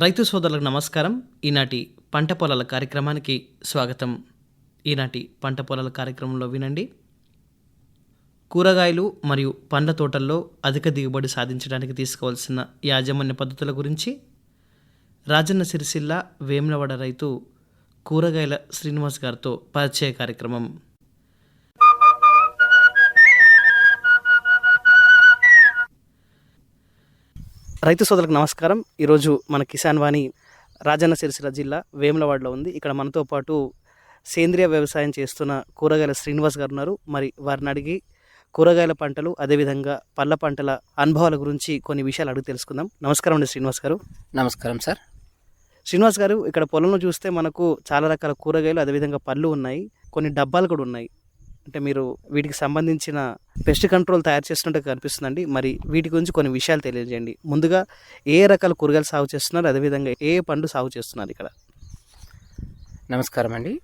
రైతు సోదరులకు నమస్కారం. ఈనాటి పంట పొలాల కార్యక్రమానికి స్వాగతం. ఈనాటి పంట పొలాల కార్యక్రమంలో వినండి. కూరగాయలు మరియు పండ్ల తోటల్లో అధిక దిగుబడి సాధించడానికి తీసుకోవాల్సిన యాజమాన్య పద్ధతుల గురించి రాజన్న సిరిసిల్ల వేములవాడ రైతు కూరగాయల శ్రీనివాస్ గారితో పరిచయ కార్యక్రమం. రైతు సోదరులకు నమస్కారం. ఈరోజు మన కిసాన్ వాణి రాజన్న సిరిసిల్ల జిల్లా వేములవాడలో ఉంది. ఇక్కడ మనతో పాటు సేంద్రియ వ్యవసాయం చేస్తున్న కూరగాయల శ్రీనివాస్ గారు ఉన్నారు. మరి వారిని అడిగి కూరగాయల పంటలు అదేవిధంగా పళ్ళ పంటల అనుభవాల గురించి కొన్ని విషయాలు అడిగి తెలుసుకుందాం. నమస్కారం అండి శ్రీనివాస్ గారు. నమస్కారం సార్. శ్రీనివాస్ గారు ఇక్కడ పొలంలో చూస్తే మనకు చాలా రకాల కూరగాయలు అదేవిధంగా పళ్ళు ఉన్నాయి. కొన్ని డబ్బాలు కూడా ఉన్నాయి. అంటే మీరు వీటికి సంబంధించిన పెస్ట్ కంట్రోల్ తయారు చేస్తున్నట్టు కనిపిస్తుందండి. మరి వీటి గురించి కొన్ని విషయాలు తెలియజేయండి. ముందుగా ఏ రకాల కూరగాయలు సాగు చేస్తున్నారు? అదేవిధంగా ఏ పండు సాగు చేస్తున్నారు ఇక్కడ? నమస్కారం అండి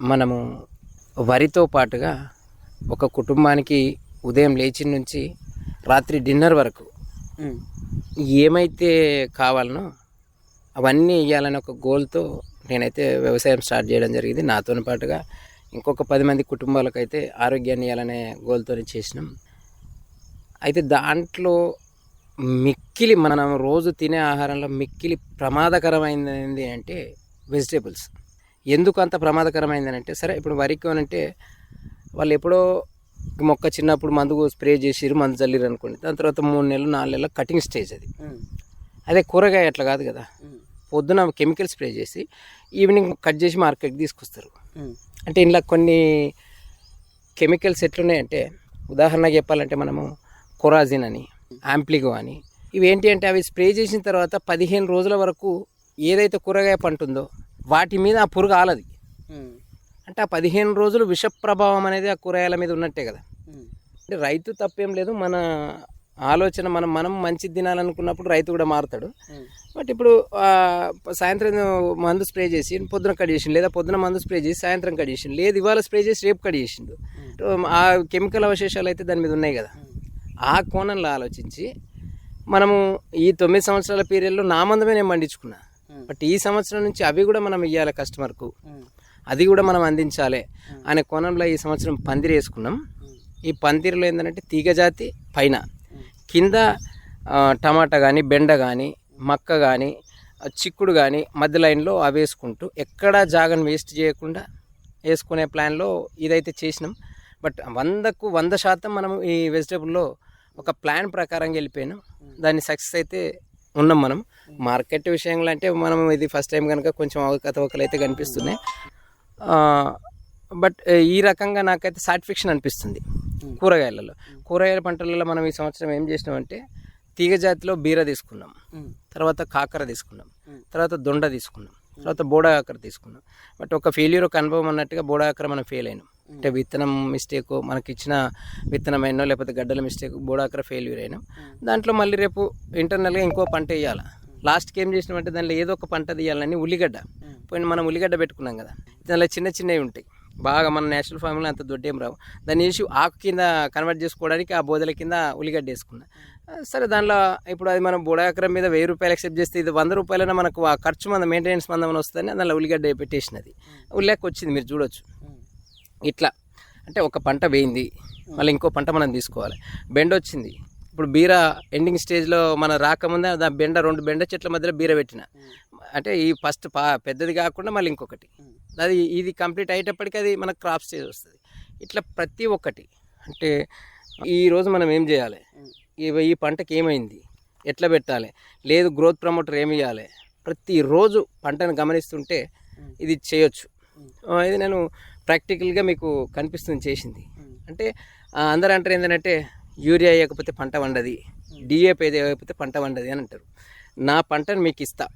మనము వరితో పాటుగా ఒక కుటుంబానికి ఉదయం లేచి నుంచి రాత్రి డిన్నర్ వరకు ఏమైతే కావాలనో అవన్నీ ఇవ్వాలని ఒక గోల్తో నేనైతే వ్యవసాయం స్టార్ట్ చేయడం జరిగింది. నాతో పాటుగా ఇంకొక పది మంది కుటుంబాలకైతే ఆరోగ్యాన్ని ఇవ్వాలనే గోల్తో చేసినాం. అయితే దాంట్లో మిక్కిలి మనం రోజు తినే ఆహారంలో మిక్కిలి ప్రమాదకరమైనది ఏంటి అంటే వెజిటేబుల్స్. ఎందుకు అంత ప్రమాదకరమైంది అంటే సరే ఇప్పుడు వరికి అంటే వాళ్ళు ఎప్పుడో మొక్క చిన్నప్పుడు మందు స్ప్రే చేసిరు మందు చల్లిరు అనుకోండి. దాని తర్వాత మూడు నెలలు నాలుగు నెలలు కటింగ్ స్టేజ్ అది. అదే కూరగాయ అట్లా కాదు కదా. పొద్దున కెమికల్ స్ప్రే చేసి ఈవినింగ్ కట్ చేసి మార్కెట్కి తీసుకొస్తారు. అంటే ఇంట్లో కొన్ని కెమికల్స్ ఎట్లున్నాయంటే ఉదాహరణకు చెప్పాలంటే మనము కొరాజిన్ అని యాంప్లిగో అని. ఇవి ఏంటి అంటే అవి స్ప్రే చేసిన తర్వాత పదిహేను రోజుల వరకు ఏదైతే కూరగాయ పంట ఉందో వాటి మీద ఆ పురుగు ఆలది. అంటే ఆ పదిహేను రోజులు విష ప్రభావం అనేది ఆ కూరగాయల మీద ఉన్నట్టే కదా. అంటే రైతు తప్పేం లేదు మన ఆలోచన మనం మనం మంచి తినాలనుకున్నప్పుడు రైతు కూడా మారుతాడు. బట్ ఇప్పుడు సాయంత్రం మందు స్ప్రే చేసి పొద్దున కట్ చేసిండు లేదా పొద్దున మందు స్ప్రే చేసి సాయంత్రం కట్ చేసిండు లేదు ఇవాళ స్ప్రే చేసి రేపు కట్ చేసిండు. ఆ కెమికల్ అవశేషాలు అయితే దాని మీద ఉన్నాయి కదా. ఆ కోణంలో ఆలోచించి మనము ఈ తొమ్మిది సంవత్సరాల పీరియడ్లో నా మందమే నేను పండించుకున్నా. బట్ ఈ సంవత్సరం నుంచి అవి కూడా మనం ఇవ్వాలి కస్టమర్కు. అది కూడా మనం అందించాలి అనే కోణంలో ఈ సంవత్సరం పందిరి వేసుకున్నాం ఈ పందిరిలో ఏంటంటే తీగజాతి పైన. కింద టమాటా కానీ బెండ కానీ మక్క కానీ చిక్కుడు కానీ మధ్య లైన్లో అవి వేసుకుంటూ ఎక్కడా జాగను వేస్ట్ చేయకుండా వేసుకునే ప్లాన్లో ఇదైతే చేసినాం. బట్ వందకు వంద శాతం మనం ఈ వెజిటేబుల్లో ఒక ప్లాన్ ప్రకారంగా వెళ్ళిపోయాను. దాన్ని సక్సెస్ అయితే ఉన్నాం మనం. మార్కెట్ విషయంలో అంటే మనం ఇది ఫస్ట్ టైం కనుక కొంచెం అవకతవకలు అయితే కనిపిస్తున్నాయి. బట్ ఈ రకంగా నాకైతే సాటిస్ఫాక్షన్ అనిపిస్తుంది. కూరగాయలలో. కూరగాయల పంటలలో మనం ఈ సంవత్సరం ఏం చేసినామంటే తీగ జాతిలో బీర తీసుకున్నాం. తర్వాత కాకర తీసుకున్నాం. తర్వాత దొండ తీసుకున్నాం. తర్వాత బోడా కాకర తీసుకున్నాం. బట్ ఒక ఫెయిల్యూర్ ఒక అనుభవం అన్నట్టుగా బోడా కాకర మనం ఫెయిల్ అయినాం. అంటే విత్తనం మిస్టేక్ మనకి ఇచ్చిన విత్తనం అయినో లేకపోతే గడ్డల మిస్టేక్ బోడాకర ఫెయిల్యూర్ అయినాం. దాంట్లో మళ్ళీ రేపు ఇంటర్నల్గా ఇంకో పంట వేయాలి? లాస్ట్కి ఏం చేసినామంటే దానిలో ఏదో ఒక పంట తీయాలని ఉల్లిగడ్డ. పోయిన మనం ఉల్లిగడ్డ పెట్టుకున్నాం కదా. దానిలో చిన్న చిన్నవి ఉంటాయి. బాగా మన నేచురల్ ఫార్మ్లో అంత దొడ్డేం రావు. దాన్ని చేసి ఆకు కింద కన్వర్ట్ చేసుకోవడానికి ఆ బోధల కింద ఉల్లిగడ్డ వేసుకున్నా. సరే దానిలో ఇప్పుడు అది మనం బుడాకరం మీద వెయ్యి రూపాయలు ఎక్సెప్ట్ చేస్తే ఇది వంద రూపాయలైనా మనకు ఆ ఖర్చు మన మెయింటెనెన్స్ మందం వస్తుందని దానిలో ఉల్లిగడ్డ పెట్టేసినది. ఉల్లేక వచ్చింది మీరు చూడొచ్చు. ఇట్లా. అంటే ఒక పంట వేయింది మళ్ళీ ఇంకో పంట మనం తీసుకోవాలి. బెండ వచ్చింది. ఇప్పుడు బీర ఎండింగ్ స్టేజ్లో మన రాకముందే దా బెండ రెండు బెండ చెట్ల మధ్యలో బీర పెట్టిన. అంటే ఈ ఫస్ట్ పా పెద్దది కాకుండా మళ్ళీ ఇంకొకటి. అది ఇది కంప్లీట్ అయ్యేటప్పటికి అది మనకు క్రాప్ స్టేజ్ వస్తుంది. ఇట్లా ప్రతి ఒక్కటి అంటే ఈరోజు మనం ఏం చేయాలి? ఈ పంటకి ఏమైంది? ఎట్లా పెట్టాలి? లేదు గ్రోత్ ప్రమోటర్ ఏమి ఇవ్వాలి ప్రతిరోజు పంటను గమనిస్తుంటే ఇది చేయొచ్చు. ఇది నేను ప్రాక్టికల్గా మీకు కనిపిస్తుంది చేసింది. అంటే అందరూ అంటారు ఏంటంటే యూరియా వేయకపోతే పంట వండది డిఏపి వేయకపోతే పంట వండది అని అంటారు. నా పంటను మీకు ఇస్తా.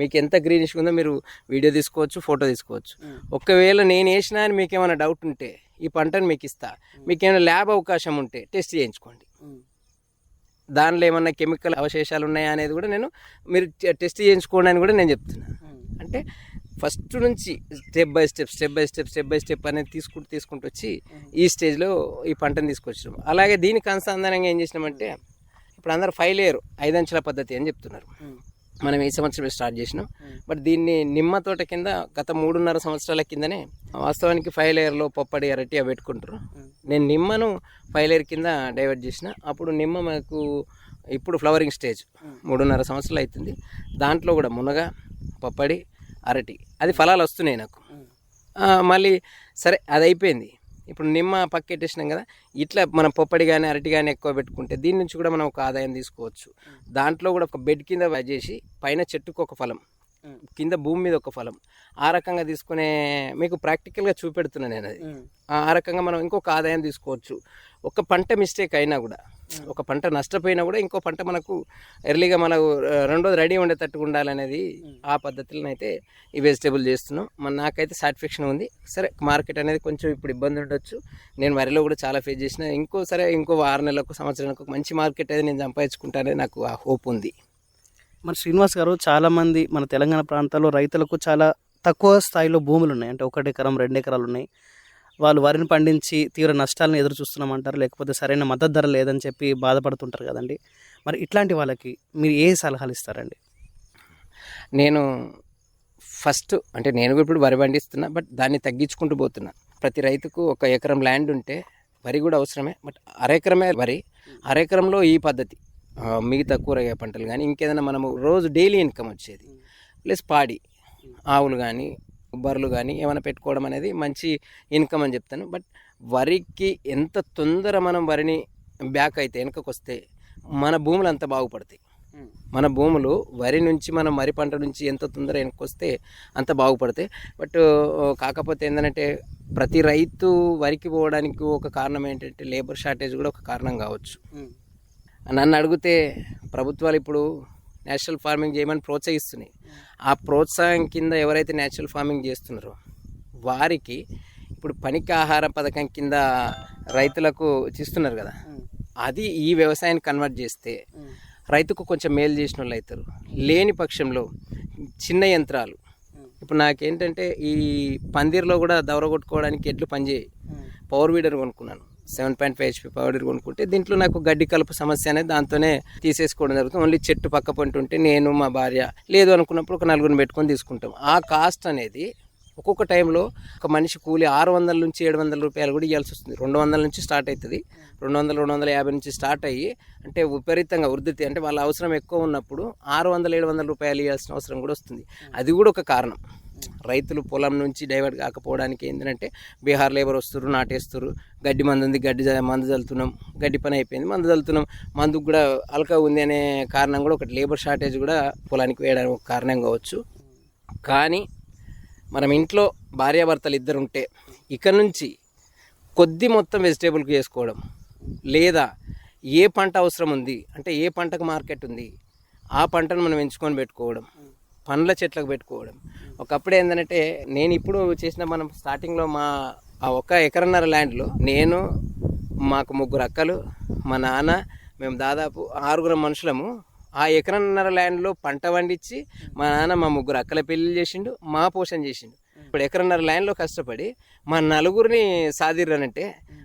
మీకు ఎంత గ్రీనిష్ ఉందో మీరు వీడియో తీసుకోవచ్చు ఫోటో తీసుకోవచ్చు. ఒకవేళ నేను వేసినా అని మీకు ఏమైనా డౌట్ ఉంటే ఈ పంటను మీకు ఇస్తా. మీకు ఏమైనా ల్యాబ్ అవకాశం ఉంటే టెస్ట్ చేయించుకోండి. దానిలో ఏమన్నా కెమికల్ అవశేషాలు ఉన్నాయా అనేది కూడా నేను మీరు టెస్ట్ చేయించుకోండి అని కూడా నేను చెప్తున్నా అంటే ఫస్ట్ నుంచి step by step step by step step by step అనేది తీసుకుంటూ తీసుకుంటూ వచ్చి ఈ స్టేజ్లో ఈ పంటను తీసుకొచ్చినాం. అలాగే దీనికి అనుసంధానంగా ఏం చేసినామంటే ఇప్పుడు అందరు ఫైవ్ లేయర్ ఐదంచెల పద్ధతి అని చెప్తున్నారు. మనం ఈ సంవత్సరం స్టార్ట్ చేసినాం. బట్ దీన్ని నిమ్మ తోట కింద గత మూడున్నర సంవత్సరాల కిందనే వాస్తవానికి ఫైవ్ లేయర్లో పప్పడి అరటి అవి పెట్టుకుంటారు నేను నిమ్మను ఫైవ్ లేయర్ కింద డైవర్ట్ చేసిన. అప్పుడు నిమ్మ మనకు ఇప్పుడు ఫ్లవరింగ్ స్టేజ్ మూడున్నర సంవత్సరాలు అవుతుంది దాంట్లో కూడా మునగ పప్పడి అరటి అది ఫలాలు వస్తున్నాయి నాకు. మళ్ళీ సరే అది అయిపోయింది. ఇప్పుడు నిమ్మ పక్కెట్టేసినాం కదా ఇట్లా మనం పొప్పడి కానీ అరటి కానీ ఎక్కువ పెట్టుకుంటే దీని నుంచి కూడా మనం ఒక ఆదాయం తీసుకోవచ్చు. దాంట్లో కూడా ఒక బెడ్ కింద చేసి పైన చెట్టుకు ఒక ఫలం కింద భూమి మీద ఒక ఫలం. ఆ రకంగా తీసుకునే మీకు ప్రాక్టికల్గా చూపెడుతున్నాను నేను అది ఆ ఆ రకంగా మనం ఇంకొక ఆదాయం తీసుకోవచ్చు. ఒక పంట మిస్టేక్ అయినా కూడా ఒక పంట నష్టపోయినా కూడా ఇంకో పంట మనకు ఎర్లీగా మనకు రెండోది రెడీ ఉండేటట్టుగా ఉండాలనేది ఆ పద్ధతిలో అయితే ఈ వెజిటేబుల్ చేస్తున్నాం. మన నాకైతే సాటిస్ఫాక్షన్ ఉంది. సరే మార్కెట్ అనేది కొంచెం ఇప్పుడు ఇబ్బంది ఉండొచ్చు. నేను వరిలో కూడా చాలా ఫేస్ చేసిన. ఇంకో సరే ఇంకో ఆరు నెలలకు సంవత్సరానికి ఒక మంచి మార్కెట్ అయితే నేను సంపాదించుకుంటానని నాకు ఆ హోప్ ఉంది. మరి శ్రీనివాస్ గారు చాలామంది మన తెలంగాణ ప్రాంతాల్లో రైతులకు చాలా తక్కువ స్థాయిలో భూములు ఉన్నాయి. అంటే ఒకటి ఎకరం రెండు ఎకరాలు ఉన్నాయి. వాళ్ళు వరిని పండించి తీవ్ర నష్టాలను ఎదురు చూస్తున్నామంటారు? లేకపోతే సరైన మద్దతు ధర లేదని చెప్పి బాధపడుతుంటారు కదండి. మరి ఇట్లాంటి వాళ్ళకి మీరు ఏ సలహాలు ఇస్తారండి? నేను ఫస్ట్ అంటే నేను కూడా ఇప్పుడు వరి పండిస్తున్నా బట్ దాన్ని తగ్గించుకుంటూ పోతున్నా. ప్రతి రైతుకు ఒక ఎకరం ల్యాండ్ ఉంటే వరి కూడా అవసరమే బట్ అరెకరమే వరి. అరెకరంలో ఈ పద్ధతి మిగతా కూరగాయ పంటలు కానీ ఇంకేదైనా మనము రోజు డైలీ ఇన్కమ్ వచ్చేది. ప్లస్ పాడి ఆవులు కానీ బర్రెలు కానీ ఏమైనా పెట్టుకోవడం అనేది మంచి ఇన్కమ్ అని చెప్తాను. బట్ వరికి ఎంత తొందర మనం వరిని బ్యాక్ అయితే వెనకకు వస్తే మన భూములు అంత బాగుపడతాయి. మన భూములు వరి నుంచి మనం వరి పంట నుంచి ఎంత తొందర వెనక్కొస్తే అంత బాగుపడతాయి. బట్ కాకపోతే ఏంటంటే ప్రతి రైతు వరికి పోవడానికి ఒక కారణం ఏంటంటే లేబర్ షార్టేజ్ కూడా ఒక కారణం కావచ్చు. నన్ను అడిగితే ప్రభుత్వాలు ఇప్పుడు నేచురల్ ఫార్మింగ్ చేయమని ప్రోత్సహిస్తున్నాయి. ఆ ప్రోత్సాహం కింద ఎవరైతే నేచురల్ ఫార్మింగ్ చేస్తున్నారో వారికి ఇప్పుడు పనికి ఆహార పథకం కింద రైతులకు ఇస్తున్నారు కదా. అది ఈ వ్యవసాయాన్ని కన్వర్ట్ చేస్తే రైతుకు కొంచెం మేలు చేసిన వాళ్ళు అవుతారు. లేని పక్షంలో చిన్న యంత్రాలు. ఇప్పుడు నాకేంటంటే ఈ పందిర్లో కూడా దవర కొట్టుకోవడానికి ఎడ్లు పనిచేయి పవర్ వీడర్ కొనుక్కున్నాను. Seven point five HP power కొనుక్కుంటే దీంట్లో నాకు గడ్డి కలుపు సమస్య అనేది దాంతోనే తీసేసుకోవడం జరుగుతుంది. ఓన్లీ చెట్టు పక్క పంట ఉంటే నేను మా భార్య లేదు అనుకున్నప్పుడు ఒక నలుగురిని పెట్టుకొని తీసుకుంటాం. ఆ కాస్ట్ అనేది ఒక్కొక్క టైంలో ఒక మనిషి కూలి ఆరు వందల నుంచి ఏడు వందల రూపాయలు కూడా ఇవ్వాల్సి వస్తుంది. రెండు వందల నుంచి స్టార్ట్ అవుతుంది. రెండు వందల రెండు వందల యాభై నుంచి స్టార్ట్ అయ్యి అంటే విపరీతంగా వృద్ధి అంటే వాళ్ళ అవసరం ఎక్కువ ఉన్నప్పుడు ఆరు వందల ఏడు వందల రూపాయలు ఇవ్వాల్సిన అవసరం కూడా వస్తుంది. అది కూడా ఒక కారణం. రైతులు పొలం నుంచి డైవర్ట్ కాకపోవడానికి ఏంటంటే బీహార్ లేబర్ వస్తున్నారు నాటేస్తారు గడ్డి మందు ఉంది గడ్డి మందు చల్లుతున్నాం గడ్డి పని అయిపోయింది మందు చల్లుతున్నాం మందుకు కూడా అలక ఉంది అనే కారణం కూడా ఒకటి. లేబర్ షార్టేజ్ కూడా పొలానికి వేయడానికి ఒక కారణం కావచ్చు. కానీ మనం ఇంట్లో భార్యాభర్తలు ఇద్దరు ఉంటే ఇక నుంచి కొద్ది మొత్తం వెజిటేబుల్కి చేసుకోవడం లేదా ఏ పంట అవసరం ఉంది అంటే ఏ పంటకు మార్కెట్ ఉంది ఆ పంటను మనం ఎంచుకొని పెట్టుకోవడం పండ్ల చెట్లకు పెట్టుకోవడం. ఒకప్పుడు ఏంటంటే నేను ఇప్పుడు చేసిన మనం స్టార్టింగ్లో మా ఆ ఒక్క ఎకరన్నర ల్యాండ్లో నేను మాకు ముగ్గురు అక్కలు మా నాన్న మేము దాదాపు ఆరుగురం మనుషులము. ఆ ఎకరన్నర ల్యాండ్లో పంట పండించి మా నాన్న మా ముగ్గురు అక్కల పెళ్ళి చేసిండు మా పోషణ చేసిండు. ఇప్పుడు ఎకరన్నర ల్యాండ్లో కష్టపడి మా నలుగురిని సాధిరనంటే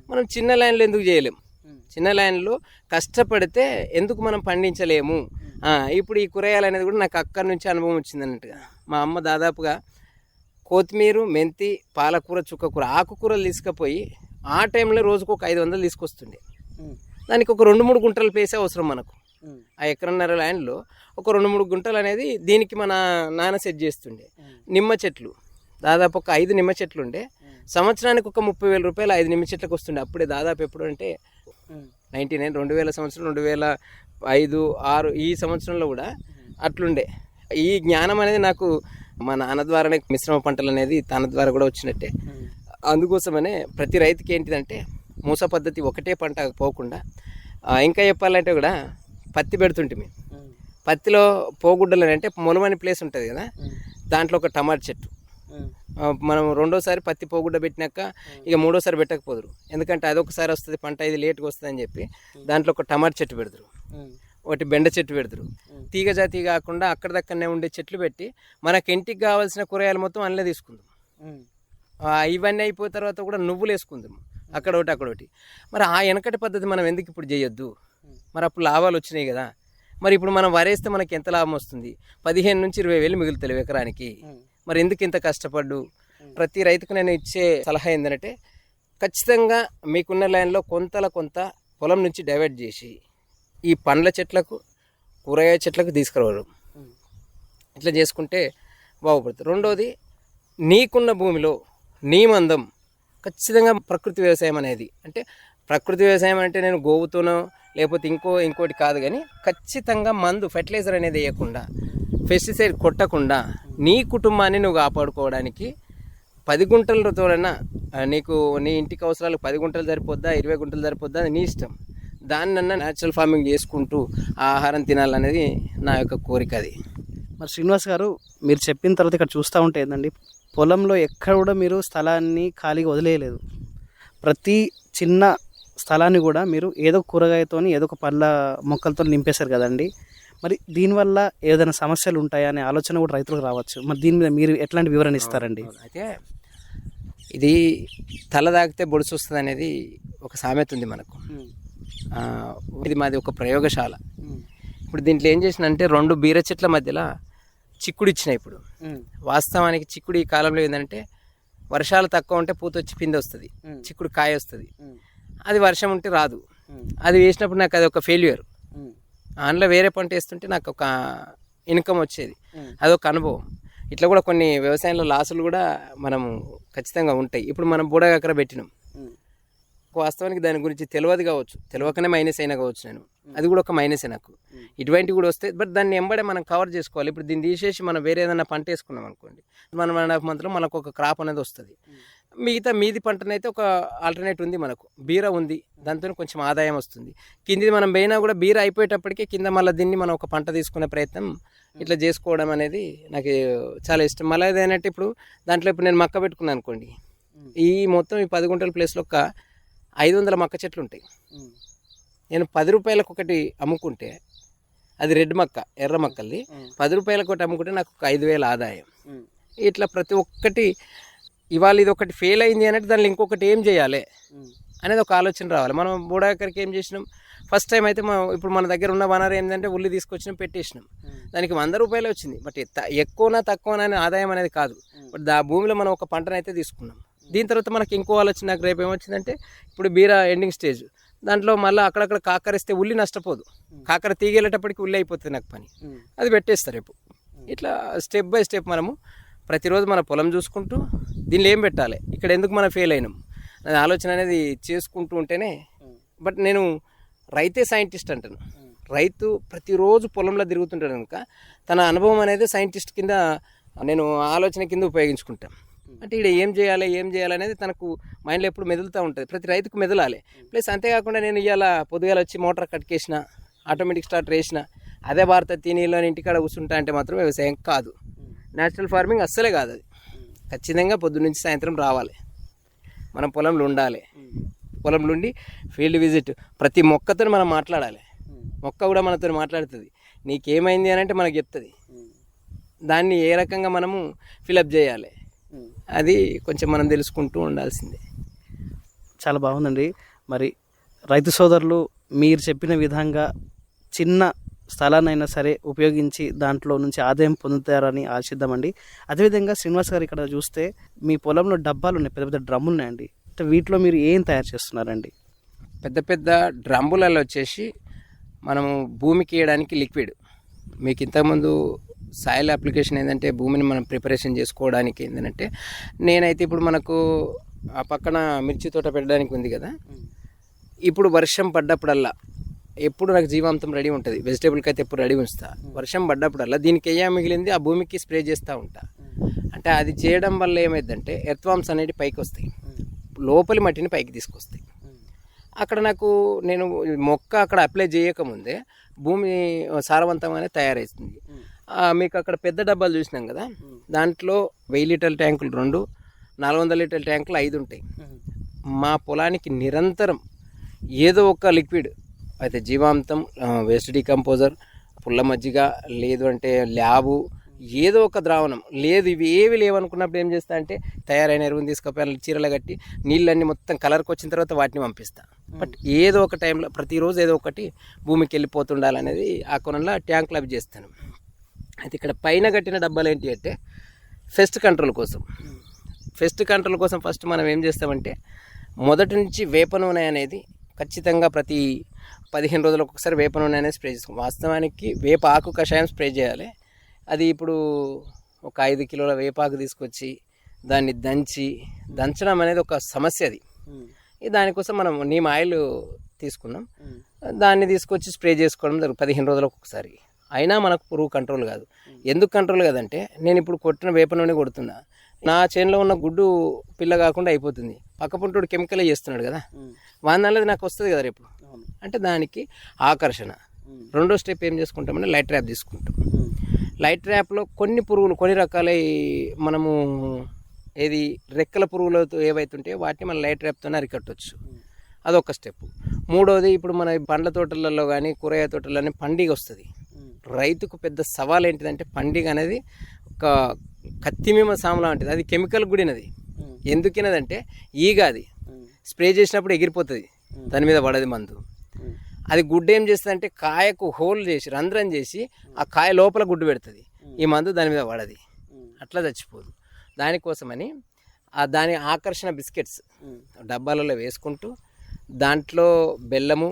మనం చిన్న ల్యాండ్లో ఎందుకు చేయలేం? చిన్న ల్యాండ్లో కష్టపడితే ఎందుకు మనం పండించలేము? ఇప్పుడు ఈ కూరగాయలు అనేది కూడా నాకు అక్కడి నుంచి అనుభవం వచ్చింది అన్నట్టుగా. మా అమ్మ దాదాపుగా కొత్తిమీర మెంతి పాలకూర చుక్కకూర ఆకుకూరలు తీసుకుపోయి ఆ టైంలో రోజుకు ఒక ఐదు వందలు తీసుకొస్తుండే. దానికి ఒక రెండు మూడు గుంటలు పేసే అవసరం మనకు. ఆ ఎకరన్నర ల్యాండ్లో ఒక రెండు మూడు గుంటలు అనేది దీనికి మన నాన్న సెట్ చేస్తుండే. నిమ్మ చెట్లు. దాదాపు ఒక ఐదు నిమ్మ చెట్లు ఉండే సంవత్సరానికి ఒక ముప్పై వేల రూపాయలు ఐదు నిమ్మ చెట్లకు వస్తుండే. అప్పుడే దాదాపు ఎప్పుడు అంటే నైంటీ నైన్ రెండు వేల సంవత్సరం రెండు వేల ఐదు ఆరు ఈ సంవత్సరంలో కూడా అట్లుండే. ఈ జ్ఞానం అనేది నాకు మా నాన్న ద్వారానే మిశ్రమ పంటలు అనేది తన ద్వారా కూడా వచ్చినట్టే. అందుకోసమనే ప్రతి రైతుకి ఏంటిదంటే మూస పద్ధతి ఒకటే పంట పోకుండా ఇంకా చెప్పాలంటే కూడా పత్తి పెడుతుంటే పత్తిలో పోగుడ్డలు అంటే మొలమని ప్లేస్ ఉంటుంది కదా దాంట్లో ఒక టమాటా చెట్టు. మనం రెండోసారి పత్తి పోగుడ్డ పెట్టినాక ఇక మూడోసారి పెట్టకపోదురు. ఎందుకంటే అదొకసారి వస్తుంది పంట ఇది లేట్గా వస్తుంది అని చెప్పి దాంట్లో ఒక టమాటా చెట్టు పెడతారు ఒకటి బెండ చెట్టు పెడతారు తీగ జాతి కాకుండా అక్కడ అక్కడదక్కడనే ఉండే చెట్లు పెట్టి మనకి ఇంటికి కావాల్సిన కూరగాయలు మొత్తం అందులో తీసుకుందాం. ఇవన్నీ అయిపోయిన తర్వాత కూడా నువ్వులు వేసుకుందాం. అక్కడ ఒకటి అక్కడ ఒకటి. మరి ఆ వెనకటి పద్ధతి మనం ఎందుకు ఇప్పుడు చేయొద్దు? మరి అప్పుడు లాభాలు వచ్చినాయి కదా. మరి ఇప్పుడు మనం వరేస్తే మనకి ఎంత లాభం వస్తుంది? పదిహేను నుంచి ఇరవై వేలు మిగులుతలేవు ఎకరానికి. మరి ఎందుకు ఇంత కష్టపడ్డు? ప్రతి రైతుకు నేను ఇచ్చే సలహా ఏంటంటే ఖచ్చితంగా మీకున్న లైన్లో కొంతల కొంత పొలం నుంచి డైవర్ట్ చేసి ఈ పండ్ల చెట్లకు కూరగాయ చెట్లకు తీసుకురావడం. ఇట్లా చేసుకుంటే బాగుపడుతుంది. రెండోది నీకున్న భూమిలో నీ మందం ఖచ్చితంగా ప్రకృతి వ్యవసాయం అనేది. అంటే ప్రకృతి వ్యవసాయం అంటే నేను గోవుతోనో లేకపోతే ఇంకో ఇంకోటి కాదు కానీ ఖచ్చితంగా మందు ఫెర్టిలైజర్ అనేది వేయకుండా పెస్టిసైడ్ కొట్టకుండా నీ కుటుంబాన్ని నువ్వు కాపాడుకోవడానికి పది గుంటలతోనైనా నీకు నీ ఇంటికి అవసరాలు పది గుంటలు సరిపోద్దా ఇరవై గుంటలు సరిపోద్దా అది నీ ఇష్టం. దాన్నన్నా న్యాచురల్ ఫార్మింగ్ చేసుకుంటూ ఆహారం తినాలనేది నా యొక్క కోరిక అది. మరి శ్రీనివాస్ గారు మీరు చెప్పిన తర్వాత ఇక్కడ చూస్తూ ఉంటే ఏంటండి పొలంలో ఎక్కడ కూడా మీరు స్థలాన్ని ఖాళీగా వదిలేయలేదు. ప్రతి చిన్న స్థలాన్ని కూడా మీరు ఏదో కూరగాయతో కూరగాయతోని ఏదో ఒక పళ్ళ మొక్కలతో నింపేశారు కదండి. మరి దీనివల్ల ఏదైనా సమస్యలు ఉంటాయా అనే ఆలోచన కూడా రైతులకు రావచ్చు. మరి దీని మీద మీరు ఎట్లాంటి వివరణ ఇస్తారండి? అయితే ఇది తల తాకితే బొడుసు వస్తుంది అనేది ఒక సామెత ఉంది మనకు. ఇది మాది ఒక ప్రయోగశాల. ఇప్పుడు దీంట్లో ఏం చేసిన అంటే రెండు బీర చెట్ల మధ్యలో చిక్కుడు ఇచ్చినాయి ఇప్పుడు. వాస్తవానికి చిక్కుడు ఈ కాలంలో ఏంటంటే వర్షాలు తక్కువ ఉంటే పూత వచ్చి పిండి వస్తుంది. చిక్కుడు కాయ వస్తుంది. అది వర్షం ఉంటే రాదు. అది వేసినప్పుడు నాకు అది ఒక ఫెయిల్యూర్ అందులో వేరే పంట వేస్తుంటే నాకు ఒక ఇన్కమ్ వచ్చేది. అదొక అనుభవం. ఇట్లా కూడా కొన్ని వ్యవసాయంలో లాసులు కూడా మనం ఖచ్చితంగా ఉంటాయి. ఇప్పుడు మనం బూడగక్కర పెట్టినాం. వాస్తవానికి దాని గురించి తెలియదు కావచ్చు. తెలియకనే మైనస్ అయినా కావచ్చు నేను. అది కూడా ఒక మైనసే నాకు. ఇటువంటి కూడా వస్తాయి బట్ దాన్ని ఎంబడే మనం కవర్ చేసుకోవాలి. ఇప్పుడు దీన్ని తీసేసి మనం వేరే ఏదైనా పంట వేసుకున్నాం అనుకోండి. మనం వన్ అండ్ హాఫ్ మంత్లో మనకు ఒక క్రాప్ అనేది వస్తుంది. మిగతా మీది పంటనైతే ఒక ఆల్టర్నేట్ ఉంది మనకు. బీర ఉంది. దాంతో కొంచెం ఆదాయం వస్తుంది. కిందిది మనం పోయినా కూడా బీర అయిపోయేటప్పటికి కింద మళ్ళీ దీన్ని మనం ఒక పంట తీసుకునే ప్రయత్నం ఇట్లా చేసుకోవడం అనేది నాకు చాలా ఇష్టం. మళ్ళీ ఏదైనా ఇప్పుడు దాంట్లో ఇప్పుడు నేను మక్క పెట్టుకున్నాను అనుకోండి. ఈ మొత్తం ఈ పది గుంటల ప్లేస్లో ఒక ఐదు వందల మక్క చెట్లు ఉంటాయి. నేను పది రూపాయలకు ఒకటి అమ్ముకుంటే అది రెడ్ మక్క ఎర్ర మక్కల్ది. పది రూపాయలకు ఒకటి అమ్ముకుంటే నాకు ఒక ఐదు వేల ఆదాయం. ఇట్లా ప్రతి ఒక్కటి ఇవాళ ఇది ఒకటి ఫెయిల్ అయింది అంటే దానిలో ఇంకొకటి ఏం చేయాలి? అనేది ఒక ఆలోచన రావాలి. మనం బూడాకరికి ఏం చేసినాం? ఫస్ట్ టైం అయితే మనం ఇప్పుడు మన దగ్గర ఉన్న వనరు ఏంటంటే ఉల్లి తీసుకొచ్చినాం పెట్టేసినాం. దానికి వంద రూపాయలు వచ్చింది. బట్ ఎక్కువనా తక్కువనా అనే ఆదాయం అనేది కాదు. బట్ దా భూమిలో మనం ఒక పంటను అయితే తీసుకున్నాం. దీని తర్వాత మనకి ఇంకో ఆలోచన నాకు రేపు ఏమొచ్చిందంటే ఇప్పుడు బీరా ఎండింగ్ స్టేజ్ దాంట్లో మళ్ళీ అక్కడక్కడ కాకరిస్తే ఉల్లి నష్టపోదు. కాకర తీగేలేటప్పటికి ఉల్లి అయిపోతుంది నాకు పని. అది పెట్టేస్తారు రేపు. ఇట్లా స్టెప్ బై స్టెప్ మనము ప్రతిరోజు మన పొలం చూసుకుంటూ దీనిలో ఏం పెట్టాలి? ఇక్కడ ఎందుకు మనం ఫెయిల్ అయినాం? అనే ఆలోచన అనేది చేసుకుంటూ ఉంటేనే. బట్ నేను రైతే సైంటిస్ట్ అంటాను. రైతు ప్రతిరోజు పొలంలో తిరుగుతుంటాడు కనుక తన అనుభవం అనేది సైంటిస్ట్ కింద నేను ఆలోచన కింద ఉపయోగించుకుంటాను. అంటే ఇక్కడ ఏం చేయాలి ఏం చేయాలి అనేది తనకు మైండ్లో ఎప్పుడు మెదులుతూ ఉంటుంది. ప్రతి రైతుకు మెదలాలి. ప్లస్ అంతేకాకుండా నేను ఇవాళ పొద్దుగాల వచ్చి మోటార్ కట్కేసిన ఆటోమేటిక్ స్టార్ట్ వేసిన అదే భారత తినీలో ఇంటికాడ కూర్చుంటా అంటే మాత్రం వ్యవసాయం కాదు. న్యాచురల్ ఫార్మింగ్ అస్సలే కాదు అది. ఖచ్చితంగా పొద్దు నుంచి సాయంత్రం రావాలి. మనం పొలంలో ఉండాలి. పొలంలో ఉండి ఫీల్డ్ విజిట్ ప్రతి మొక్కతో మనం మాట్లాడాలి. మొక్క కూడా మనతో మాట్లాడుతుంది. నీకేమైంది అని అంటే మనకు చెప్తుంది. దాన్ని ఏ రకంగా మనము ఫిలప్ చేయాలి? అది కొంచెం మనం తెలుసుకుంటూ ఉండాల్సిందే. చాలా బాగుందండి. మరి రైతు సోదరులు మీరు చెప్పిన విధంగా చిన్న స్థలాన్నైనా సరే ఉపయోగించి దాంట్లో నుంచి ఆదాయం పొందుతారని ఆశిద్దామండి. అదేవిధంగా శ్రీనివాస్ గారు ఇక్కడ చూస్తే మీ పొలంలో డబ్బాలు ఉన్నాయి పెద్ద పెద్ద డ్రమ్ములు ఉన్నాయండి. అంటే వీటిలో మీరు ఏం తయారు చేస్తున్నారండి? పెద్ద పెద్ద డ్రమ్ములలో వచ్చేసి మనము భూమికి వేయడానికి లిక్విడ్. మీకు ఇంతకుముందు సాయిల్ అప్లికేషన్ ఏంటంటే భూమిని మనం ప్రిపరేషన్ చేసుకోవడానికి ఏంటంటే నేనైతే ఇప్పుడు మనకు ఆ పక్కన మిర్చి తోట పెట్టడానికి ఉంది కదా. ఇప్పుడు వర్షం పడ్డప్పుడల్లా ఎప్పుడు నాకు జీవాంతం రెడీ ఉంటుంది. వెజిటేబుల్కి అయితే ఎప్పుడు రెడీ ఉంచుతా. వర్షం పడ్డప్పుడల్లా దీనికి ఏయా మిగిలింది ఆ భూమికి స్ప్రే చేస్తూ ఉంటా. అంటే అది చేయడం వల్ల ఏమైందంటే ఎర్త్వామ్స్ అనేవి పైకి వస్తాయి లోపలి మట్టిని పైకి తీసుకొస్తాయి. అక్కడ నాకు నేను మొక్క అక్కడ అప్లై చేయకముందే భూమి సారవంతంగానే తయారవుతుంది మీకు అక్కడ పెద్ద డబ్బాలు చూసినాం కదా? దాంట్లో వెయ్యి లీటర్ల ట్యాంకులు రెండు నాలుగు వందల లీటర్ల ట్యాంకులు ఐదు ఉంటాయి. మా పొలానికి నిరంతరం ఏదో ఒక లిక్విడ్ అయితే జీవాంతం వేస్ట్ డికంపోజర్ పుల్ల మజ్జిగ లేదు అంటే ల్యాబు ఏదో ఒక ద్రావణం. లేదు ఇవి ఏవి లేవనుకున్నప్పుడు ఏం చేస్తా అంటే తయారైన ఎరువుని తీసుకుపోయి చీరలు కట్టి నీళ్ళన్నీ మొత్తం కలర్కి వచ్చిన తర్వాత వాటిని పంపిస్తా. బట్ ఏదో ఒక టైంలో ప్రతిరోజు ఏదో ఒకటి భూమికి వెళ్ళిపోతుండాలనేది ఆ కొనంలో ట్యాంకులు అవి చేస్తాను. అయితే ఇక్కడ పైన కట్టిన డబ్బాలు ఏంటి అంటే ఫెస్ట్ కంట్రోల్ కోసం. ఫెస్ట్ కంట్రోల్ కోసం ఫస్ట్ మనం ఏం చేస్తామంటే మొదటి నుంచి వేప నూనె అనేది ఖచ్చితంగా ప్రతి పదిహేను రోజులకు ఒకసారి వేప నూనె అనేది స్ప్రే చేసుకోం వాస్తవానికి వేప ఆకు కషాయం స్ప్రే చేయాలి. అది ఇప్పుడు ఒక ఐదు కిలోల వేపాకు తీసుకొచ్చి దాన్ని దంచి దంచడం అనేది ఒక సమస్య అది. దానికోసం మనం నీమ్ ఆయిల్ తీసుకున్నాం. దాన్ని తీసుకొచ్చి స్ప్రే చేసుకోవడం జరుగుతుంది పదిహేను రోజులకు ఒకసారి. అయినా మనకు పురుగు కంట్రోల్ కాదు. ఎందుకు కంట్రోల్ కాదంటే నేను ఇప్పుడు కొట్టిన వేప నూనె కొడుతున్నా. నా చేనులో ఉన్న గుడ్డు పిల్ల కాకుండా అయిపోతుంది. పక్క పుంటోడు కెమికల్ చేస్తున్నాడు కదా. వాని దానిలో నాకు వస్తుంది కదా రేపు. అంటే దానికి ఆకర్షణ. రెండో స్టెప్ ఏం చేసుకుంటామంటే లైట్ ట్రాప్ తీసుకుంటాం. లైట్ ట్రాప్లో కొన్ని పురుగులు కొన్ని రకాల మనము ఏది రెక్కల పురుగులతో ఏవైతుంటే వాటిని మనం లైట్ ట్రాప్తోనే అరికట్టవచ్చు అదొక స్టెప్. మూడోది ఇప్పుడు మన పండ్ల తోటలలో కానీ కూరగాయ తోటలలో పండుగ వస్తుంది. రైతుకు పెద్ద సవాల్ ఏంటిదంటే పండుగ అనేది ఒక కత్తిమీమ సాము లాంటిది అది కెమికల్ గుడినది. ఎందుకినదంటే ఈగ అది. స్ప్రే చేసినప్పుడు ఎగిరిపోతుంది. దాని మీద పడది మందు. అది గుడ్డు ఏం చేస్తుంది అంటే కాయకు హోల్ చేసి రంధ్రం చేసి ఆ కాయ లోపల గుడ్డు పెడుతుంది. ఈ మందు దాని మీద పడది. అట్లా చచ్చిపోదు. దానికోసమని ఆ దాని ఆకర్షణ బిస్కెట్స్ డబ్బాలలో వేసుకుంటూ దాంట్లో బెల్లము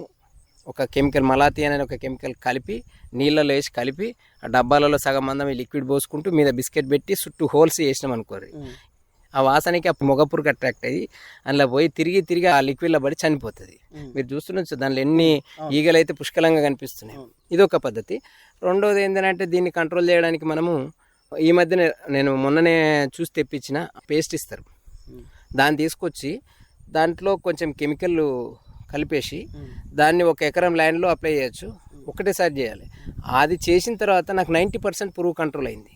ఒక కెమికల్ మలాతి అనే ఒక కెమికల్ కలిపి నీళ్ళలో వేసి కలిపి ఆ డబ్బాలలో సగం మందం ఈ లిక్విడ్ పోసుకుంటూ మీద బిస్కెట్ పెట్టి చుట్టూ హోల్స్ వేసినాం అనుకోరు ఆ వాసనకి ఆ మొగపురుకు అట్రాక్ట్ అయ్యి అందులో పోయి తిరిగి తిరిగి ఆ లిక్విడ్లో పడి చనిపోతుంది. మీరు చూస్తుండొచ్చు దానిలో ఎన్ని ఈగలు అయితే పుష్కలంగా కనిపిస్తున్నాయి. ఇది ఒక పద్ధతి. రెండోది ఏంటంటే దీన్ని కంట్రోల్ చేయడానికి మనము ఈ మధ్యనే నేను మొన్ననే చూసి తెప్పించిన పేస్ట్ ఇస్తారు. దాన్ని తీసుకొచ్చి దాంట్లో కొంచెం కెమికల్ కలిపేసి దాన్ని ఒక ఎకరం ల్యాండ్లో అప్లై చేయొచ్చు. ఒకటేసారి చేయాలి. అది చేసిన తర్వాత నాకు నైంటీ పర్సెంట్ పురుగు కంట్రోల్ అయింది.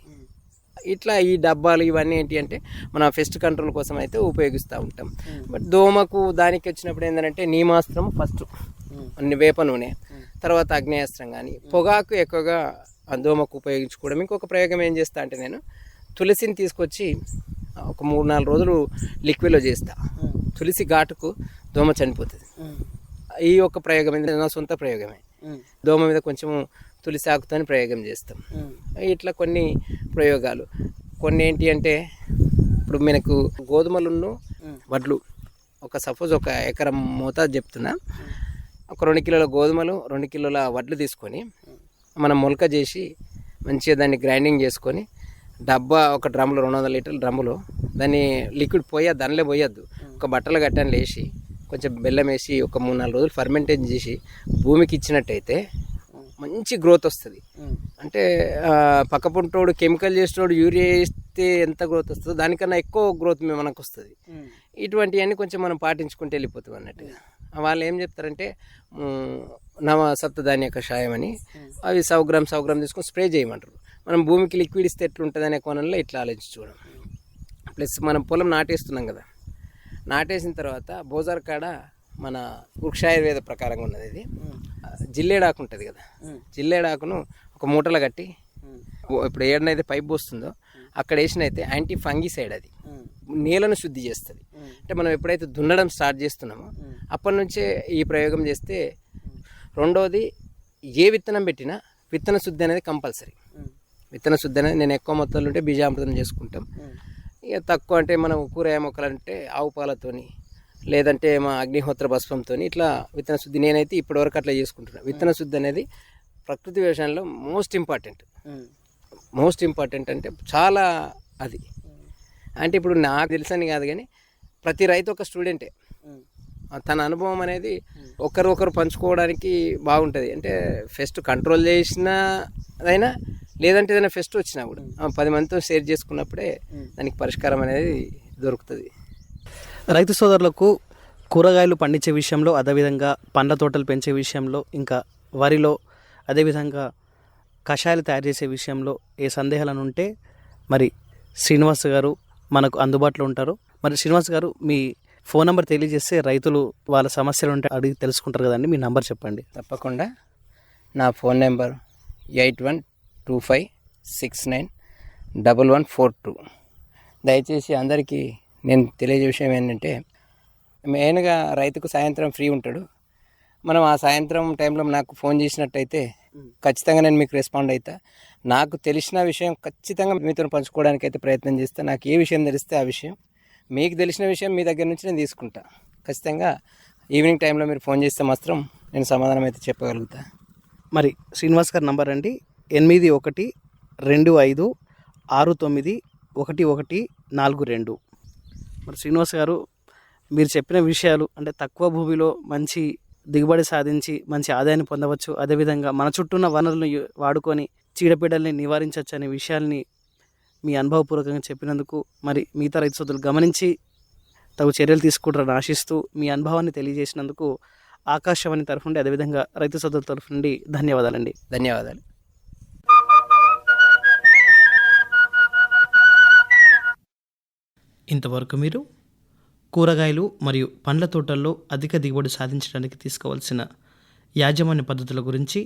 ఇట్లా ఈ డబ్బాలు ఇవన్నీ ఏంటి అంటే మన ఫెస్ట్ కంట్రోల్ కోసం అయితే ఉపయోగిస్తూ ఉంటాం. బట్ దోమకు దానికి వచ్చినప్పుడు ఏంటంటే నీమాస్త్రం ఫస్ట్ అన్ని వేప నూనె తర్వాత అగ్నేయాస్త్రం కానీ పొగాకు ఎక్కువగా దోమకు ఉపయోగించుకోవడం. ఇంకొక ప్రయోగం ఏం చేస్తా అంటే నేను తులసిని తీసుకొచ్చి ఒక మూడు నాలుగు రోజులు లిక్విడ్లో చేస్తా. తులసి ఘాటుకు దోమ చనిపోతుంది. ఈ యొక్క ప్రయోగం ఏంటంటే నా సొంత ప్రయోగమే. దోమ మీద కొంచెం తులసి ఆకుతోని ప్రయోగం చేస్తాం. ఇట్లా కొన్ని ప్రయోగాలు. కొన్ని ఏంటి అంటే ఇప్పుడు మనకు గోధుమలున్ను వడ్లు. ఒక సపోజ్ ఒక ఎకరం మోతాదు చెప్తున్నా. ఒక రెండు కిలోల గోధుమలు రెండు కిలోల వడ్లు తీసుకొని మనం మొలక చేసి మంచిగా దాన్ని గ్రైండింగ్ చేసుకొని డబ్బా ఒక డ్రమ్లో రెండు వందల లీటర్ల డ్రమ్ములో దాన్ని లిక్విడ్ పోయా దానిలో పోయొద్దు. ఒక బట్టలు గట్టని లేచి కొంచెం బెల్లం వేసి ఒక మూడు నాలుగు రోజులు ఫర్మెంటేషన్ చేసి భూమికి ఇచ్చినట్టయితే మంచి గ్రోత్ వస్తుంది. అంటే పక్క పుంటోడు కెమికల్ చేసినోడు యూరియా వేస్తే ఎంత గ్రోత్ వస్తుందో దానికన్నా ఎక్కువ గ్రోత్ మనకు వస్తుంది. ఇటువంటివన్నీ కొంచెం మనం పాటించుకుంటూ వెళ్ళిపోతాం అన్నట్టుగా. వాళ్ళు ఏం చెప్తారంటే నవ సప్తధాన్య కషాయం అని అవి సౌ గ్రామ్ సౌ గ్రామ్ తీసుకొని స్ప్రే చేయమంటారు. మనం భూమికి లిక్విడ్ ఇస్తే ఎట్లుంటుంది అనే కోణంలో ఇట్లా ఆలోచించి చూడం. ప్లస్ మనం పొలం నాటేస్తున్నాం కదా. నాటేసిన తర్వాత బోజార్ కాడ మన వృక్షాయుర్వేద ప్రకారంగా ఉన్నది ఇది. జిల్లేడాకు ఉంటుంది కదా. జిల్లేడాకును ఒక మూటలో కట్టి ఇప్పుడు ఏడనైతే పైప్ పోస్తుందో అక్కడ వేసినైతే యాంటీ ఫంగిసైడ్ అది నేలను శుద్ధి చేస్తుంది. అంటే మనం ఎప్పుడైతే దున్నడం స్టార్ట్ చేస్తున్నామో అప్పటి నుంచే ఈ ప్రయోగం చేస్తే రెండోది ఏ విత్తనం పెట్టినా విత్తన శుద్ధి అనేది కంపల్సరీ. విత్తన శుద్ధి అనేది నేను ఎక్కువ మొత్తంలో ఉంటే బీజామృతం చేసుకుంటాం. ఇక తక్కువ అంటే మనం కూరగాయ మొక్కలు అంటే ఆవు పాలతోని లేదంటే మా అగ్నిహోత్ర భస్మంతో ఇట్లా విత్తన శుద్ధి నేనైతే ఇప్పటివరకు అట్లా చేసుకుంటున్నాను విత్తన శుద్ధి అనేది ప్రకృతి వ్యవసాయంలో మోస్ట్ ఇంపార్టెంట్. మోస్ట్ ఇంపార్టెంట్ అంటే చాలా అది. అంటే ఇప్పుడు నాకు తెలుసని కాదు కానీ ప్రతి రైతు ఒక స్టూడెంటే. తన అనుభవం అనేది ఒకరు ఒకరు పంచుకోవడానికి బాగుంటుంది. అంటే ఫెస్ట్ కంట్రోల్ చేసిన అయినా లేదంటే ఏదైనా ఫెస్ట్ వచ్చినా కూడా. పది మందితో షేర్ చేసుకున్నప్పుడే దానికి పరిష్కారం అనేది దొరుకుతుంది. రైతు సోదరులకు కూరగాయలు పండించే విషయంలో అదేవిధంగా పండ్ల తోటలు పెంచే విషయంలో ఇంకా వరిలో అదేవిధంగా కషాయాలు తయారు చేసే విషయంలో ఏ సందేహాలను ఉంటే మరి శ్రీనివాస్ గారు మనకు అందుబాటులో ఉంటారు. మరి శ్రీనివాస్ గారు మీ ఫోన్ నెంబర్ తెలియజేస్తే రైతులు వాళ్ళ సమస్యలు ఉంటే అడిగి తెలుసుకుంటారు కదండి. మీ నంబర్ చెప్పండి. తప్పకుండా. నా phone number eight one two five six nine double one four two. దయచేసి అందరికీ నేను తెలియజే విషయం ఏంటంటే మెయిన్గా రైతుకు సాయంత్రం ఫ్రీ ఉంటాడు. మనం ఆ సాయంత్రం టైంలో నాకు ఫోన్ చేసినట్టయితే ఖచ్చితంగా నేను మీకు రెస్పాండ్ అవుతా నాకు తెలిసిన విషయం ఖచ్చితంగా మీతో పంచుకోవడానికి అయితే ప్రయత్నం చేస్తా. నాకు ఏ విషయం తెలిస్తే ఆ విషయం. మీకు తెలిసిన విషయం మీ దగ్గర నుంచి నేను తీసుకుంటా. ఖచ్చితంగా ఈవినింగ్ టైంలో మీరు ఫోన్ చేస్తే మాత్రం నేను సమాధానం అయితే చెప్పగలుగుతా. మరి శ్రీనివాస్ గారి నంబర్ అండి. ఎనిమిది ఒకటి రెండు ఐదు ఆరు తొమ్మిది ఒకటి ఒకటి నాలుగు రెండు. మరి శ్రీనివాస్ గారు మీరు చెప్పిన విషయాలు అంటే తక్కువ భూమిలో మంచి దిగుబడి సాధించి మంచి ఆదాయాన్ని పొందవచ్చు. అదేవిధంగా మన చుట్టూ ఉన్న వనరులను వాడుకొని చీడపీడల్ని నివారించవచ్చు అనే విషయాల్ని మీ అనుభవపూర్వకంగా చెప్పినందుకు మరి మిగతా రైతు సోదరులు గమనించి తగు చర్యలు తీసుకుంటారని ఆశిస్తూ మీ అనుభవాన్ని తెలియజేసినందుకు ఆకాశవాణి తరఫు నుండి అదేవిధంగా రైతు సోదరుల తరఫు నుండి ధన్యవాదాలండి. ధన్యవాదాలు. ఇంతవరకు మీరు కూరగాయలు మరియు పండ్ల తోటల్లో అధిక దిగుబడి సాధించడానికి తీసుకోవాల్సిన యాజమాన్య పద్ధతుల గురించి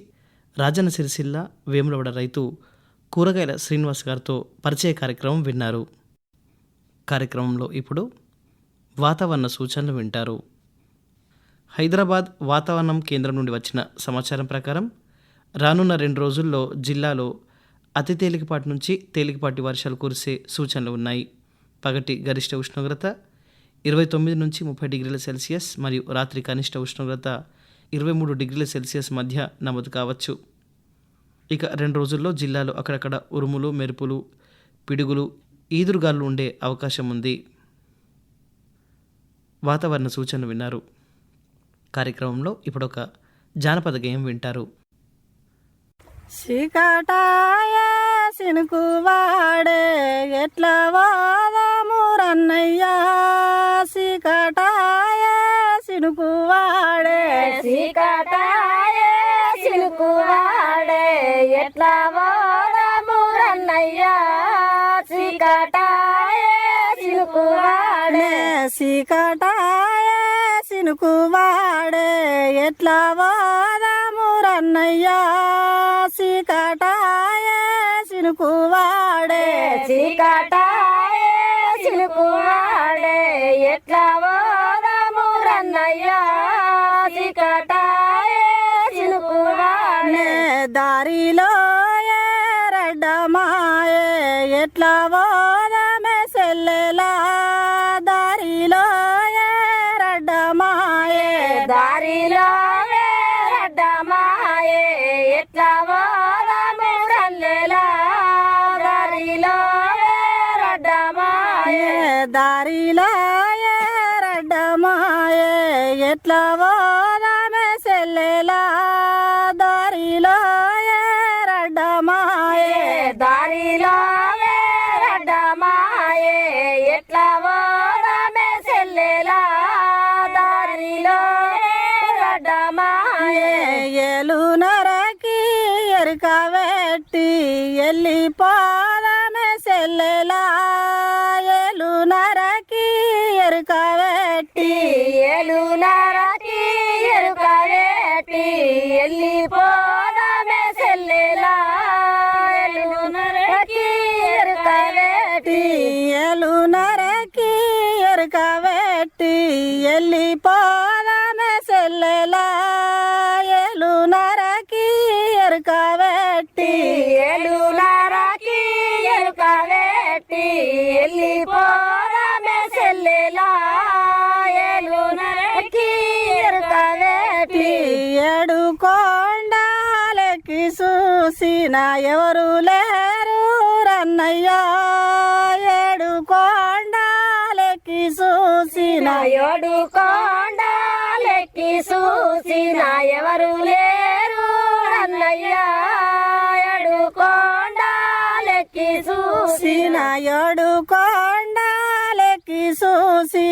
రాజన్న సిరిసిల్ల వేములవాడ రైతు కూరగాయల శ్రీనివాస్ గారితో పరిచయ కార్యక్రమం విన్నారు. కార్యక్రమంలో ఇప్పుడు వాతావరణ సూచనలు వింటారు. హైదరాబాద్ వాతావరణం కేంద్రం నుండి వచ్చిన సమాచారం ప్రకారం రానున్న రెండు రోజుల్లో జిల్లాలో అతి తేలికపాటి నుంచి తేలికపాటి వర్షాలు కురిసే సూచనలు ఉన్నాయి. పగటి గరిష్ట ఉష్ణోగ్రత ఇరవై తొమ్మిది నుంచి ముప్పై డిగ్రీల సెల్సియస్ మరియు రాత్రి కనిష్ట ఉష్ణోగ్రత ఇరవై మూడు డిగ్రీల సెల్సియస్ మధ్య నమోదు కావచ్చు. ఇక రెండు రోజుల్లో జిల్లాలో అక్కడక్కడ ఉరుములు మెరుపులు పిడుగులు ఈదురుగాలు ఉండే అవకాశం ఉంది. వాతావరణ సూచనలు విన్నారు. కార్యక్రమంలో ఇప్పుడు ఒక జానపద గేయం వింటారు. శికటాయ సినుకు వాడే ఎట్లా వాదము రన్నయ్యా? శికటాయ సినుకు వాడే. శికటాయ సినుకు వాడే. ఎట్లా వాదము రన్నయ్యా? శికటాయ సినుకు వాడే. శికటాయ సినుకు వాడే. ఎట్లా వాదము రన్నయ్యా? వాడే చీకటాయ సినుకు వాడే Bye. ఎల్లిపోదమే సెల్లెలా ఏలు నరకి ఎరుక వెట్టి ఏడు కొండాలకి చూసిన ఎవరు లేరు రన్నయ్యా. ఏడు కొండాలకి చూసిన ఏడు కొండాలకి చూసిన ఎవరు లేరు రన్నయ్యా. ఏడు కొండాలకి చూసిన ఏడు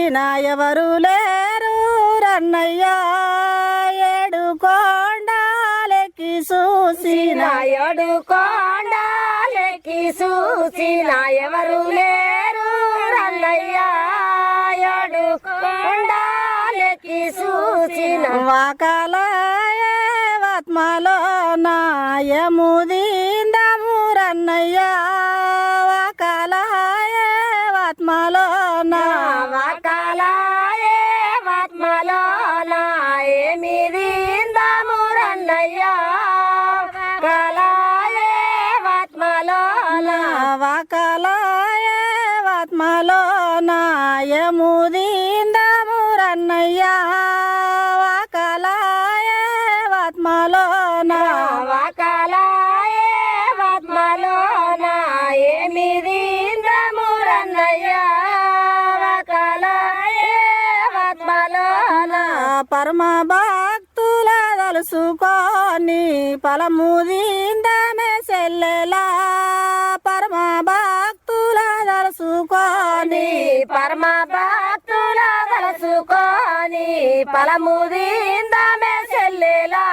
చూసిన ఎవరు లేరు? రన్నయ్యా ఏడు కొండాలకి చూసిన. ఏడు కొండాలకి చూసిన ఎవరు లేరు? రన్నయ్యా ఏడు కొండాలకి చూసిన. వాకలాత్మలో తలముదిందామే చెల్లెలా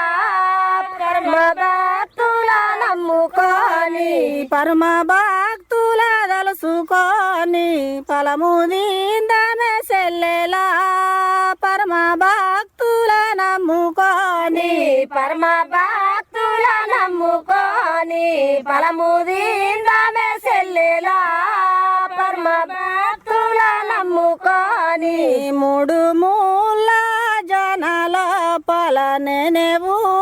పరమ భక్తుల నమ్ముకొని పరమ భక్తుల తలుసుకొని ఫలముదిందామే చెల్లెలా పరమ భక్తుల నమ్ముకొని పరమ nuevo.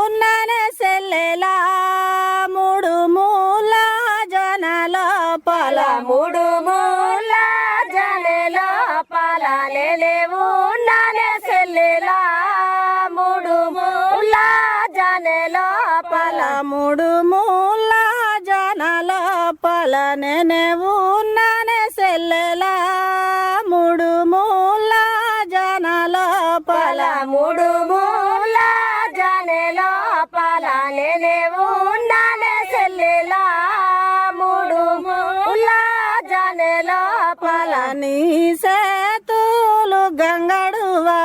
లోపల నీ సేతులు గంగడువా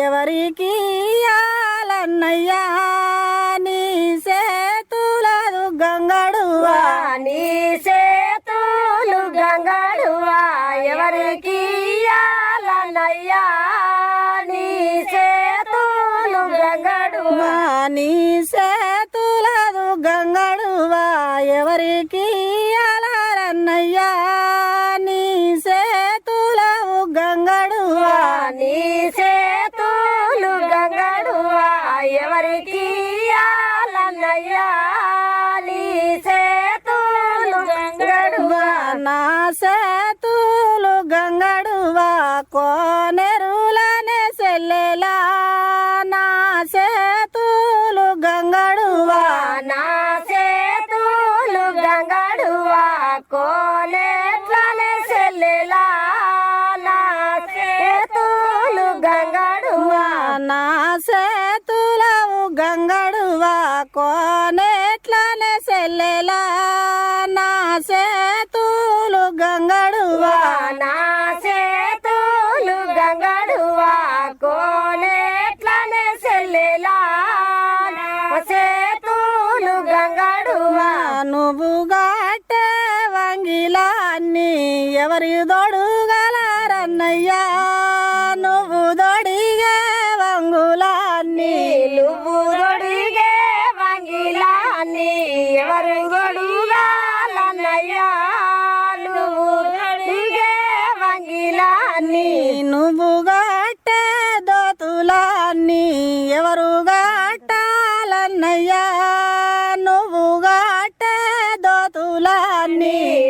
ఎవరికి ఆలన్నయ్యా la la.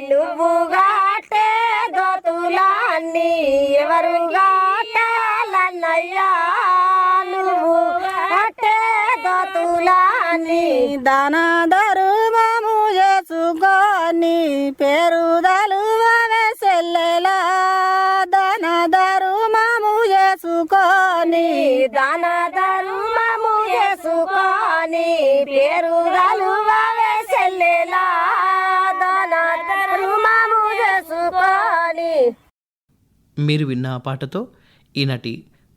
నువ్వుగాటే దోతులాన్ని ఎవరు గాటాలన్నయ్యా నువ్వు గాటే దోతులాన్ని దాన ధర్మము చేసుకొని పేరుదలు సెల్లెలా దాన ధర్మము చేసుకొని దాన ధర్మము చేసుకొని పేరుదలు సెల్లెలా మీరు విన్న ఆ పాటతో ఈనాటి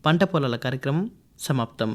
పంట పొలాల కార్యక్రమం సమాప్తం.